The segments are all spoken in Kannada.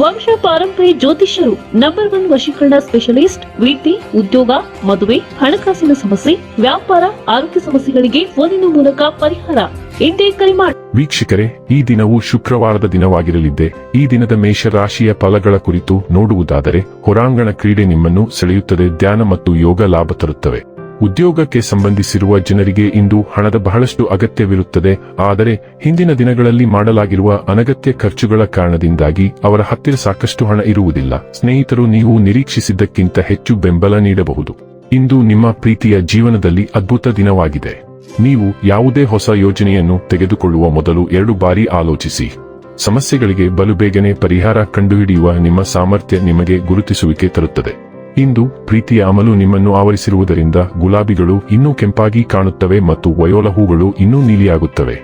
ವಂಶ ಪಾರಂಪರಿ ಜ್ಯೋತಿಷ್ಯರು ನಂಬರ್ ಒನ್ ವಶೀಕರಣ ಸ್ಪೆಷಲಿಸ್ಟ್ ವೃತ್ತಿ ಉದ್ಯೋಗ, ಮದುವೆ, ಹಣಕಾಸಿನ ಸಮಸ್ಯೆ, ವ್ಯಾಪಾರ, ಆರೋಗ್ಯ ಸಮಸ್ಯೆಗಳಿಗೆ ಫೋನಿನ ಮೂಲಕ ಪರಿಹಾರ. ಇಂದೇ ಕರೆ ಮಾಡಿ ವೀಕ್ಷಕರೇ, ಈ ದಿನವು ಶುಕ್ರವಾರದ ದಿನವಾಗಿರಲಿದ್ದೆ. ಈ ದಿನದ ಮೇಷರಾಶಿಯ ಫಲಗಳ ಕುರಿತು ನೋಡುವುದಾದರೆ, ಹೊರಾಂಗಣ ಕ್ರೀಡೆ ನಿಮ್ಮನ್ನು ಸೆಳೆಯುತ್ತದೆ, ಧ್ಯಾನ ಮತ್ತು ಯೋಗ ಲಾಭ ತರುತ್ತವೆ. ಉದ್ಯೋಗಕ್ಕೆ ಸಂಬಂಧಿಸಿರುವ ಜನರಿಗೆ ಇಂದು ಹಣದ ಬಹಳಷ್ಟು ಅಗತ್ಯವಿರುತ್ತದೆ. ಆದರೆ ಹಿಂದಿನ ದಿನಗಳಲ್ಲಿ ಮಾಡಲಾಗಿರುವ ಅನಗತ್ಯ ಖರ್ಚುಗಳ ಕಾರಣದಿಂದಾಗಿ ಅವರ ಹತ್ತಿರ ಸಾಕಷ್ಟು ಹಣ ಇರುವುದಿಲ್ಲ. ಸ್ನೇಹಿತರು, ನೀವು ನಿರೀಕ್ಷಿಸಿದ್ದಕ್ಕಿಂತ ಹೆಚ್ಚು ಬೆಂಬಲ ನೀಡಬಹುದು. ಇಂದು ನಿಮ್ಮ ಪ್ರೀತಿಯ ಜೀವನದಲ್ಲಿ ಅದ್ಭುತ ದಿನವಾಗಿದೆ. ನೀವು ಯಾವುದೇ ಹೊಸ ಯೋಜನೆಯನ್ನು ತೆಗೆದುಕೊಳ್ಳುವ ಮೊದಲು ಎರಡು ಬಾರಿ ಆಲೋಚಿಸಿ. ಸಮಸ್ಯೆಗಳಿಗೆ ಬಲು ಬೇಗನೆ ಪರಿಹಾರ ಕಂಡುಹಿಡಿಯುವ ನಿಮ್ಮ ಸಾಮರ್ಥ್ಯ ನಿಮಗೆ ಗುರುತಿಸುವಿಕೆ ತರುತ್ತದೆ. ಇಂದು ಪ್ರೀತಿಯ ಅಮಲು ನಿಮ್ಮನ್ನು ಆವರಿಸಿರುವುದರಿಂದ ಗುಲಾಬಿಗಳು ಇನ್ನೂ ಕೆಂಪಾಗಿ ಕಾಣುತ್ತವೆ ಮತ್ತು ವಯೋಲ ಹೂಗಳು ಇನ್ನೂ ನೀಲಿಯಾಗುತ್ತವೆ.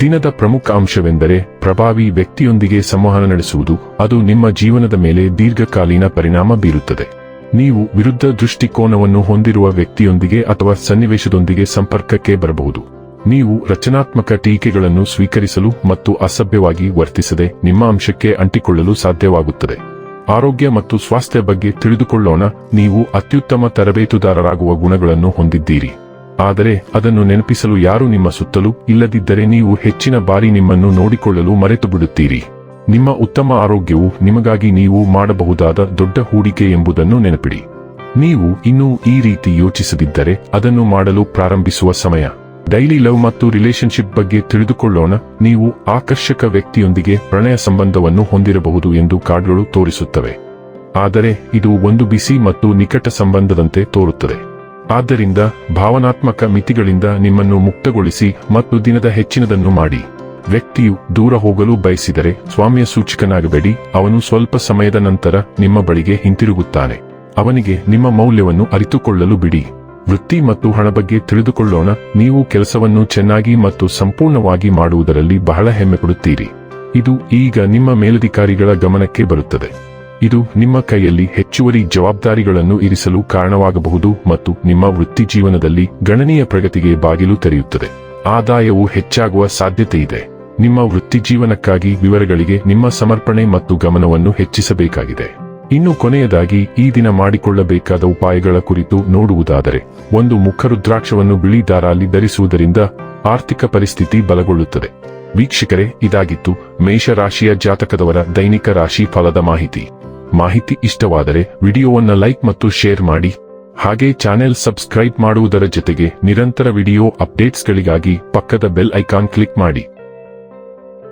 ದಿನದ ಪ್ರಮುಖ ಅಂಶವೆಂದರೆ ಪ್ರಭಾವಿ ವ್ಯಕ್ತಿಯೊಂದಿಗೆ ಸಂವಹನ ನಡೆಸುವುದು, ಅದು ನಿಮ್ಮ ಜೀವನದ ಮೇಲೆ ದೀರ್ಘಕಾಲೀನ ಪರಿಣಾಮ ಬೀರುತ್ತದೆ. ನೀವು ವಿರುದ್ಧ ದೃಷ್ಟಿಕೋನವನ್ನು ಹೊಂದಿರುವ ವ್ಯಕ್ತಿಯೊಂದಿಗೆ ಅಥವಾ ಸನ್ನಿವೇಶದೊಂದಿಗೆ ಸಂಪರ್ಕಕ್ಕೆ ಬರಬಹುದು. ನೀವು ರಚನಾತ್ಮಕ ಟೀಕೆಗಳನ್ನು ಸ್ವೀಕರಿಸಲು ಮತ್ತು ಅಸಭ್ಯವಾಗಿ ವರ್ತಿಸದೆ ನಿಮ್ಮ ಅಂಶಕ್ಕೆ ಅಂಟಿಕೊಳ್ಳಲು ಸಾಧ್ಯವಾಗುತ್ತದೆ. ಆರೋಗ್ಯ ಮತ್ತು ಸ್ವಾಸ್ಥ್ಯ ಬಗ್ಗೆ ತಿಳಿದುಕೊಳ್ಳೋಣ. ನೀವು ಅತ್ಯುತ್ತಮ ತರಬೇತುದಾರರಾಗುವ ಗುಣಗಳನ್ನು ಹೊಂದಿದ್ದೀರಿ. ಆದರೆ ಅದನ್ನು ನೆನಪಿಸಲು ಯಾರು ನಿಮ್ಮ ಸುತ್ತಲೂ ಇಲ್ಲದಿದ್ದರೆ ನೀವು ಹೆಚ್ಚಿನ ಬಾರಿ ನಿಮ್ಮನ್ನು ನೋಡಿಕೊಳ್ಳಲು ಮರೆತು ಬಿಡುತ್ತೀರಿ ನಿಮ್ಮ ಉತ್ತಮ ಆರೋಗ್ಯವು ನಿಮಗಾಗಿ ನೀವು ಮಾಡಬಹುದಾದ ದೊಡ್ಡ ಹೂಡಿಕೆ ಎಂಬುದನ್ನು ನೆನಪಿಡಿ. ನೀವು ಇನ್ನೂ ಈ ರೀತಿ ಯೋಚಿಸದಿದ್ದರೆ ಅದನ್ನು ಮಾಡಲು ಪ್ರಾರಂಭಿಸುವ ಸಮಯ. ಡೈಲಿ ಲವ್ ಮತ್ತು ರಿಲೇಶನ್ಶಿಪ್ ಬಗ್ಗೆ ತಿಳಿದುಕೊಳ್ಳೋಣ. ನೀವು ಆಕರ್ಷಕ ವ್ಯಕ್ತಿಯೊಂದಿಗೆ ಪ್ರಣಯ ಸಂಬಂಧವನ್ನು ಹೊಂದಿರಬಹುದು ಎಂದು ಕಾರ್ಡ್ಗಳು ತೋರಿಸುತ್ತವೆ. ಆದರೆ, ಇದು ಒಂದು ಬಿಸಿ ಮತ್ತು ನಿಕಟ ಸಂಬಂಧದಂತೆ ತೋರುತ್ತದೆ. ಆದ್ದರಿಂದ, ಭಾವನಾತ್ಮಕ ಮಿತಿಗಳಿಂದ ನಿಮ್ಮನ್ನು ಮುಕ್ತಗೊಳಿಸಿ ಮತ್ತು ದಿನದ ಹೆಚ್ಚಿನದನ್ನು ಮಾಡಿ. ವ್ಯಕ್ತಿಯು ದೂರ ಹೋಗಲು ಬಯಸಿದರೆ ಸ್ವಾಮ್ಯ ಸೂಚಕನಾಗಬೇಡಿ. ಅವನು ಸ್ವಲ್ಪ ಸಮಯದ ನಂತರ ನಿಮ್ಮ ಬಳಿಗೆ ಹಿಂತಿರುಗುತ್ತಾನೆ. ಅವನಿಗೆ ನಿಮ್ಮ ಮೌಲ್ಯವನ್ನು ಅರಿತುಕೊಳ್ಳಲು ಬಿಡಿ. ವೃತ್ತಿ ಮತ್ತು ಹಣ ಬಗ್ಗೆ ತಿಳಿದುಕೊಳ್ಳೋಣ. ನೀವು ಕೆಲಸವನ್ನು ಚೆನ್ನಾಗಿ ಮತ್ತು ಸಂಪೂರ್ಣವಾಗಿ ಮಾಡುವುದರಲ್ಲಿ ಬಹಳ ಹೆಮ್ಮೆ ಪಡುತ್ತೀರಿ. ಇದು ಈಗ ನಿಮ್ಮ ಮೇಲಧಿಕಾರಿಗಳ ಗಮನಕ್ಕೆ ಬರುತ್ತದೆ. ಇದು ನಿಮ್ಮ ಕೈಯಲ್ಲಿ ಹೆಚ್ಚುವರಿ ಜವಾಬ್ದಾರಿಗಳನ್ನು ಇರಿಸಲು ಕಾರಣವಾಗಬಹುದು ಮತ್ತು ನಿಮ್ಮ ವೃತ್ತಿ ಜೀವನದಲ್ಲಿ ಗಣನೀಯ ಪ್ರಗತಿಗೆ ಬಾಗಿಲು ತೆರೆಯುತ್ತದೆ. ಆದಾಯವು ಹೆಚ್ಚಾಗುವ ಸಾಧ್ಯತೆ ಇದೆ ನಿಮ್ಮ ವೃತ್ತಿ ಜೀವನಕ್ಕಾಗಿ ವಿವರಗಳಿಗೆ ನಿಮ್ಮ ಸಮರ್ಪಣೆ ಮತ್ತು ಗಮನವನ್ನು ಹೆಚ್ಚಿಸಬೇಕಾಗಿದೆ. ಇನ್ನು ಕೊನೆಯದಾಗಿ ಈ ದಿನ ಮಾಡಿಕೊಳ್ಳಬೇಕಾದ ಉಪಾಯಗಳ ಕುರಿತು ನೋಡುವುದಾದರೆ, ಒಂದು ಮುಖರುದ್ರಾಕ್ಷವನ್ನು ಬಿಳಿ ದಾರಾಲಿ ಧರಿಸುವುದರಿಂದ ಆರ್ಥಿಕ ಪರಿಸ್ಥಿತಿ ಬಲಗೊಳ್ಳುತ್ತದೆ. ವೀಕ್ಷಕರೇ, ಇದಾಗಿತ್ತು ಮೇಷರಾಶಿಯ ಜಾತಕದವರ ದೈನಿಕ ರಾಶಿ ಫಲದ ಮಾಹಿತಿ. ಮಾಹಿತಿ ಇಷ್ಟವಾದರೆ ವಿಡಿಯೋವನ್ನು ಲೈಕ್ ಮತ್ತು ಶೇರ್ ಮಾಡಿ. ಹಾಗೆ ಚಾನೆಲ್ ಸಬ್ಸ್ಕ್ರೈಬ್ ಮಾಡುವುದರ ಜೊತೆಗೆ ನಿರಂತರ ವಿಡಿಯೋ ಅಪ್ಡೇಟ್ಸ್ಗಳಿಗಾಗಿ ಪಕ್ಕದ ಬೆಲ್ ಐಕಾನ್ ಕ್ಲಿಕ್ ಮಾಡಿ.